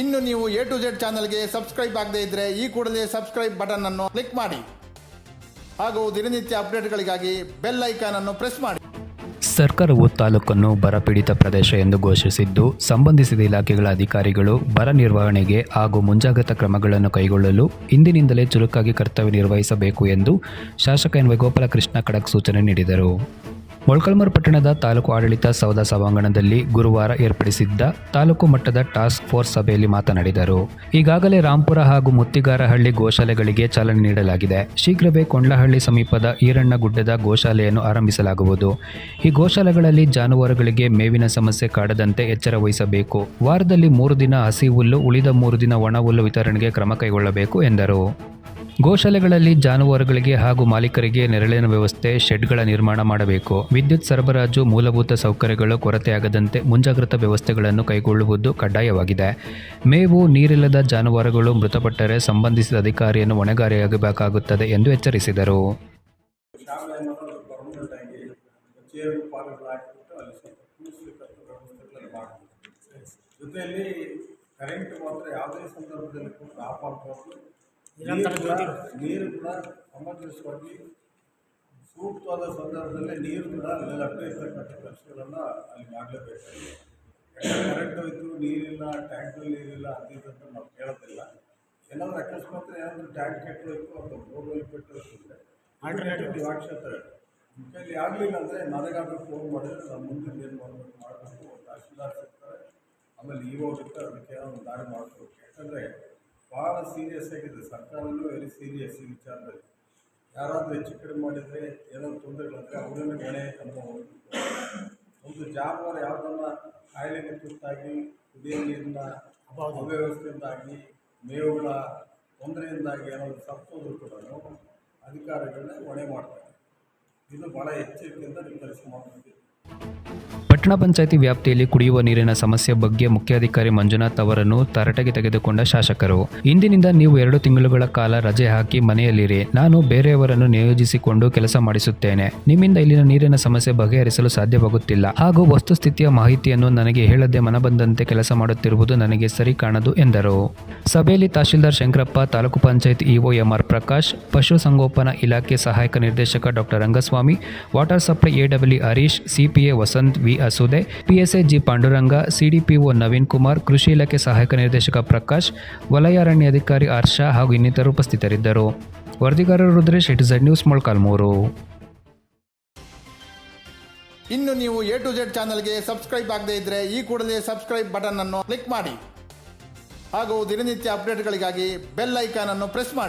ಇನ್ನು ನೀವು A to Z ಚಾನಲ್ಗೆ ಸಬ್ಸ್ಕ್ರೈಬ್ ಆಗದೇ ಇದ್ರೆ ಈ ಕೂಡಲೇ ಸಬ್ಸ್ಕ್ರೈಬ್ ಬಟನ್ ಅನ್ನು ಕ್ಲಿಕ್ ಮಾಡಿ. ಹಾಗೂ ದಿನನಿತ್ಯ ಅಪ್ಡೇಟ್ಗಳಿಗಾಗಿ ಬೆಲ್ ಐಕಾನ್ ಅನ್ನು ಪ್ರೆಸ್ ಮಾಡಿ. ಸರ್ಕಾರವು ತಾಲೂಕನ್ನು ಬರಪೀಡಿತ ಪ್ರದೇಶ ಎಂದು ಘೋಷಿಸಿದ್ದು, ಸಂಬಂಧಿಸಿದ ಇಲಾಖೆಗಳ ಅಧಿಕಾರಿಗಳು ಬರ ನಿರ್ವಹಣೆಗೆ ಹಾಗೂ ಮುಂಜಾಗ್ರತಾ ಕ್ರಮಗಳನ್ನು ಕೈಗೊಳ್ಳಲು ಇಂದಿನಿಂದಲೇ ಚುರುಕಾಗಿ ಕರ್ತವ್ಯ ನಿರ್ವಹಿಸಬೇಕು ಎಂದು ಶಾಸಕ ಎನ್ ಗೋಪಾಲಕೃಷ್ಣ ಖಡಕ್ ಸೂಚನೆ ನೀಡಿದರು. ಮೊಳಕಲ್ಮೂರು ಪಟ್ಟಣದ ತಾಲೂಕು ಆಡಳಿತ ಸೌಧ ಸಭಾಂಗಣದಲ್ಲಿ ಗುರುವಾರ ಏರ್ಪಡಿಸಿದ್ದ ತಾಲೂಕು ಮಟ್ಟದ ಟಾಸ್ಕ್ ಫೋರ್ಸ್ ಸಭೆಯಲ್ಲಿ ಮಾತನಾಡಿದರು. ಈಗಾಗಲೇ ರಾಂಪುರ ಹಾಗೂ ಮುತ್ತಿಗಾರಹಳ್ಳಿ ಗೋಶಾಲೆಗಳಿಗೆ ಚಾಲನೆ ನೀಡಲಾಗಿದೆ. ಶೀಘ್ರವೇ ಕೊಂಡ್ಲಹಳ್ಳಿ ಸಮೀಪದ ಈರಣ್ಣಗುಡ್ಡದ ಗೋಶಾಲೆಯನ್ನು ಆರಂಭಿಸಲಾಗುವುದು. ಈ ಗೋಶಾಲೆಗಳಲ್ಲಿ ಜಾನುವಾರುಗಳಿಗೆ ಮೇವಿನ ಸಮಸ್ಯೆ ಕಾಡದಂತೆ ಎಚ್ಚರ ವಹಿಸಬೇಕು. ವಾರದಲ್ಲಿ ಮೂರು ದಿನ ಹಸಿ ಹುಲ್ಲು, ಉಳಿದ ಮೂರು ದಿನ ಒಣ ಹುಲ್ಲು ವಿತರಣೆಗೆ ಕ್ರಮ ಕೈಗೊಳ್ಳಬೇಕು ಎಂದರು. ಗೋಶಾಲೆಗಳಲ್ಲಿ ಜಾನುವಾರುಗಳಿಗೆ ಹಾಗೂ ಮಾಲೀಕರಿಗೆ ನೆರಳಿನ ವ್ಯವಸ್ಥೆ, ಶೆಡ್ಗಳ ನಿರ್ಮಾಣ ಮಾಡಬೇಕು. ವಿದ್ಯುತ್ ಸರಬರಾಜು, ಮೂಲಭೂತ ಸೌಕರ್ಯಗಳು ಕೊರತೆಯಾಗದಂತೆ ಮುಂಜಾಗ್ರತಾ ವ್ಯವಸ್ಥೆಗಳನ್ನು ಕೈಗೊಳ್ಳುವುದು ಕಡ್ಡಾಯವಾಗಿದೆ. ಮೇವು, ನೀರಿಲ್ಲದ ಜಾನುವಾರುಗಳು ಮೃತಪಟ್ಟರೆ ಸಂಬಂಧಿಸಿದ ಅಧಿಕಾರಿಯನ್ನು ಹೊಣೆಗಾರಿಯಾಗಬೇಕಾಗುತ್ತದೆ ಎಂದು ಎಚ್ಚರಿಸಿದರು. ಜೊತೆಯಲ್ಲಿ ಕರೆಂಟ್ ಮಾತ್ರ ಯಾವುದೇ ಸಂದರ್ಭದಲ್ಲಿ ಕೂಡ ಆಫ್ ಆಗಬಾರ್ದು. ನೀರು ಕೂಡ ನೀರು ಕೂಡ ಸಮಂಜಸವಾಗಿ ಸೂಕ್ತವಾದ ಸಂದರ್ಭದಲ್ಲಿ ನೀರು ಕೂಡ ಅಲ್ಲಿ ಲಭ್ಯವಿರ್ತಕ್ಕಂಥ ಕೆಲಸಗಳನ್ನು ಅಲ್ಲಿ ಮಾಡಲೇಬೇಕಾಗಿದೆ. ಯಾಕಂದರೆ ಕರೆಂಟ್ ಹೋಯಿತು ನೀರಿಲ್ಲ ಟ್ಯಾಂಕಲ್ಲಿ ನೀರಿಲ್ಲ ಅಂತ ನಾವು ಕೇಳೋದಿಲ್ಲ. ಏನಾದರೂ ಅಕಸ್ಮಾತ್ ಏನಾದರೂ ಟ್ಯಾಂಕ್ ಕೆಟ್ಟೋಯ್ತು ಅಥವಾ ಬೋರ್ವೆಲ್ ಕೆಟ್ಟೋಯ್ತು ಆಲ್ಟರ್ನೇಟಿವ್ ಆಕ್ಷನ್ ತಗೊಳ್ಳಿ ಕೈಲಿ ಆಗಲಿಲ್ಲ ಅಂದರೆ ನನಗಾದ್ರೂ ಫೋನ್ ಮಾಡಿದ್ರೆ ನಾವು ಮುಂದೆ ಏನು ಮಾಡಬೇಕು. ಮಾಡಬೇಕು ತಹಶೀಲ್ದಾರ್ ಸಿಗ್ತಾರೆ ಆಮೇಲೆ ಇವಾಗ ಅದಕ್ಕೆ ಏನೋ ಒಂದು ದಾರಿ ಮಾಡಬೇಕು. ಯಾಕಂದರೆ ಭಾಳ ಸೀರಿಯಸ್ ಆಗಿದೆ. ಸರ್ಕಾರನೂ ವೆರಿ ಸೀರಿಯಸ್ ಈ ವಿಚಾರದಲ್ಲಿ. ಯಾರಾದರೂ ಹೆಚ್ಚು ಕಡಿಮೆ ಮಾಡಿದರೆ ಏನೋ ತೊಂದರೆಗಳಂದರೆ ಅವರನ್ನು ಹೊಣೆ ಅನ್ನೋ ಒಂದು ಜಾನುವಾರು ಯಾವುದನ್ನ ಕಾಯಿಲೆಗೆ ತುತ್ತಾಗಿ, ಕುಡಿಯೋ ನೀರಿನ ಅವ್ಯವಸ್ಥೆಯಿಂದಾಗಿ, ಮೇವುಗಳ ತೊಂದರೆಯಿಂದಾಗಿ ಏನಾದರೂ ಸತ್ತೋದ್ರು ಕೂಡ ಅಧಿಕಾರಿಗಳನ್ನ ಹೊಣೆ ಮಾಡ್ತಾರೆ. ಇದು ಭಾಳ ಎಚ್ಚರಿಕೆಯಿಂದ ನಿರ್ಧರಿಸಿ ಮಾಡಬೇಕು ಪಟ್ಟಣ ಪಂಚಾಯಿತಿ ವ್ಯಾಪ್ತಿಯಲ್ಲಿ ಕುಡಿಯುವ ನೀರಿನ ಸಮಸ್ಯೆ ಬಗ್ಗೆ ಮುಖ್ಯಾಧಿಕಾರಿ ಮಂಜುನಾಥ್ ಅವರನ್ನು ತರಟೆಗೆ ತೆಗೆದುಕೊಂಡ ಶಾಸಕರು. ಇಂದಿನಿಂದ ನೀವು ಎರಡು ತಿಂಗಳುಗಳ ಕಾಲ ರಜೆ ಹಾಕಿ ಮನೆಯಲ್ಲಿರಿ. ನಾನು ಬೇರೆಯವರನ್ನು ನಿಯೋಜಿಸಿಕೊಂಡು ಕೆಲಸ ಮಾಡಿಸುತ್ತೇನೆ. ನಿಮ್ಮಿಂದ ಇಲ್ಲಿನ ನೀರಿನ ಸಮಸ್ಯೆ ಬಗೆಹರಿಸಲು ಸಾಧ್ಯವಾಗುತ್ತಿಲ್ಲ. ಹಾಗೂ ವಸ್ತುಸ್ಥಿತಿಯ ಮಾಹಿತಿಯನ್ನು ನನಗೆ ಹೇಳದೆ ಮನಬಂದಂತೆ ಕೆಲಸ ಮಾಡುತ್ತಿರುವುದು ನನಗೆ ಸರಿ ಕಾಣದು ಎಂದರು. ಸಭೆಯಲ್ಲಿ ತಹಶೀಲ್ದಾರ್ ಶಂಕರಪ್ಪ, ತಾಲೂಕು ಪಂಚಾಯತ್ ಇಒ ಎಂಆರ್ ಪ್ರಕಾಶ್ ಪಶುಸಂಗೋಪನಾ ಇಲಾಖೆ ಸಹಾಯಕ ನಿರ್ದೇಶಕ doctor Rangaswamy, water supply AW Harish, CPA Vasanth V ಅಸುದೆ PSI G Panduranga, CDPO Naveen Kumar, ಕೃಷಿ ಇಲಾಖೆ ಸಹಾಯಕ ನಿರ್ದೇಶಕ ಪ್ರಕಾಶ್ ವಲಯ ಅರಣ್ಯ ಅಧಿಕಾರಿ ಹರ್ಷ ಹಾಗೂ ಇನ್ನಿತರರು ಉಪಸ್ಥಿತರಿದ್ದರು. ವರದಿಗಾರರು Rudresh it Z news Molakalmuru ಇನ್ನು ನೀವು ಎ ಟು ಜೆಡ್ ಚಾನಲ್ಗೆ ಸಬ್ಸ್ಕ್ರೈಬ್ ಆಗದೇ ಇದ್ರೆ ಈ ಕೂಡಲೇ ಸಬ್ಸ್ಕ್ರೈಬ್ ಬಟನ್ ಅನ್ನು ಕ್ಲಿಕ್ ಮಾಡಿ. ಹಾಗೂ ದಿನನಿತ್ಯ ಅಪ್ಡೇಟ್ಗಳಿಗಾಗಿ ಬೆಲ್ ಐಕಾನ್ ಅನ್ನು ಪ್ರೆಸ್ ಮಾಡಿ.